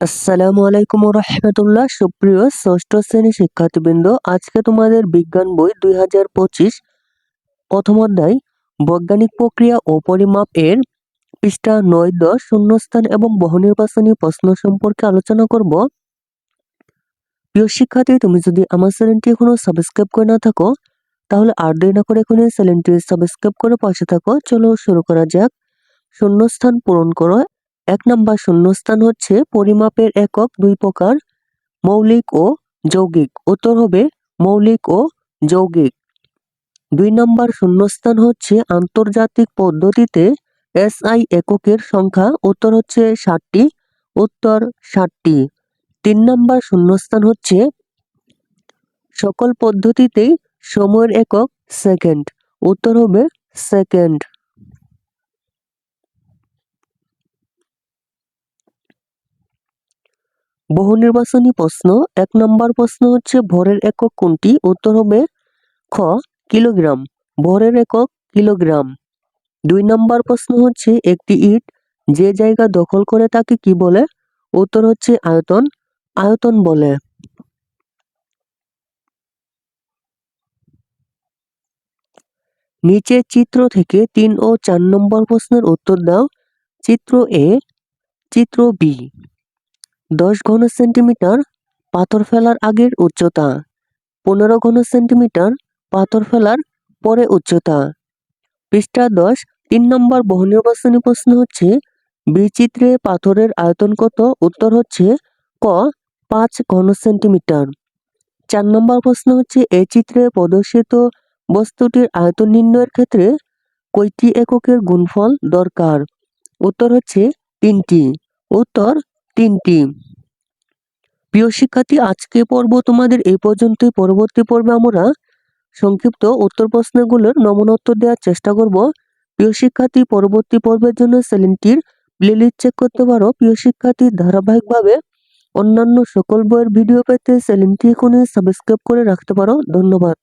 আসসালামু আলাইকুম রহমতুল্লাহ সুপ্রিয় ষষ্ঠ শ্রেণি শিক্ষার্থীবৃন্দ, আজকে তোমাদের বিজ্ঞান বই দুই হাজার পঁচিশ প্রথম অধ্যায়, বৈজ্ঞানিক প্রক্রিয়া ও পরিমাপ এর পৃষ্ঠা নয়, দশ, শূন্যস্থান এবং বহু নির্বাচনী প্রশ্ন সম্পর্কে আলোচনা করব। প্রিয় শিক্ষার্থী, তুমি যদি আমার চ্যানেলটি এখনও সাবস্ক্রাইব করে না থাকো, তাহলে আর দেরি না করে এখনই চ্যানেলটি সাবস্ক্রাইব করে পাশে থাকো। চলো শুরু করা যাক। শূন্যস্থান পূরণ করো এক নম্বর শূন্যস্থান হচ্ছে পরিমাপের একক দুই প্রকার, মৌলিক ও যৌগিক। উত্তর হবে মৌলিক ও যৌগিক। দুই নম্বর শূন্যস্থান হচ্ছে আন্তর্জাতিক পদ্ধতিতে এসআই এককের সংখ্যা, উত্তর হচ্ছে ষাটটি, উত্তর ষাটটি। তিন নম্বর শূন্যস্থান হচ্ছে সকল পদ্ধতিতেই সময়ের একক সেকেন্ড, উত্তর হবে সেকেন্ড। বহু নির্বাচনী প্রশ্ন, এক নম্বর প্রশ্ন হচ্ছে ভরের একক কোনটি? উত্তর হবে খ, কিলোগ্রাম। ভরের একক কিলোগ্রাম। দুই নম্বর প্রশ্ন হচ্ছে একটি ইট যে জায়গা দখল করে তাকে কি বলে? উত্তর হচ্ছে আয়তন। আয়তন বলে। নিচে চিত্র থেকে তিন ও চার নম্বর প্রশ্নের উত্তর দাও। চিত্র এ, চিত্র বি। দশ ঘন সেন্টিমিটার পাথর ফেলার আগের উচ্চতা, পনেরো ঘন সেন্টিমিটার পাথর ফেলার পরে উচ্চতা। পৃষ্ঠা দশ, তিন নম্বর বহুনির্বাচনী প্রশ্ন হচ্ছে, বিচিত্রে পাথরের আয়তন কত? উত্তর হচ্ছে, ক, পাঁচ ঘন সেন্টিমিটার। চার নম্বর প্রশ্ন হচ্ছে এই চিত্রে প্রদর্শিত বস্তুটির আয়তন নির্ণয়ের ক্ষেত্রে কয়টি এককের গুণফল দরকার? উত্তর হচ্ছে, তিনটি। উত্তর তিনটি। প্রিয় শিক্ষার্থী, আজকে পর্ব তোমাদের এই পর্যন্তই। পরবর্তী পর্বে আমরা সংক্ষিপ্ত উত্তর প্রশ্নগুলোর নমুনা উত্তর দেওয়ার চেষ্টা করব। প্রিয় শিক্ষার্থী, পরবর্তী পর্বের জন্য চ্যানেলটির প্লেলিস্ট চেক করতে পারো। প্রিয় শিক্ষার্থী, ধারাবাহিকভাবে অন্যান্য সকল বইয়ের ভিডিও পেতে চ্যানেলটি এখনই সাবস্ক্রাইব করে রাখতে পারো। ধন্যবাদ।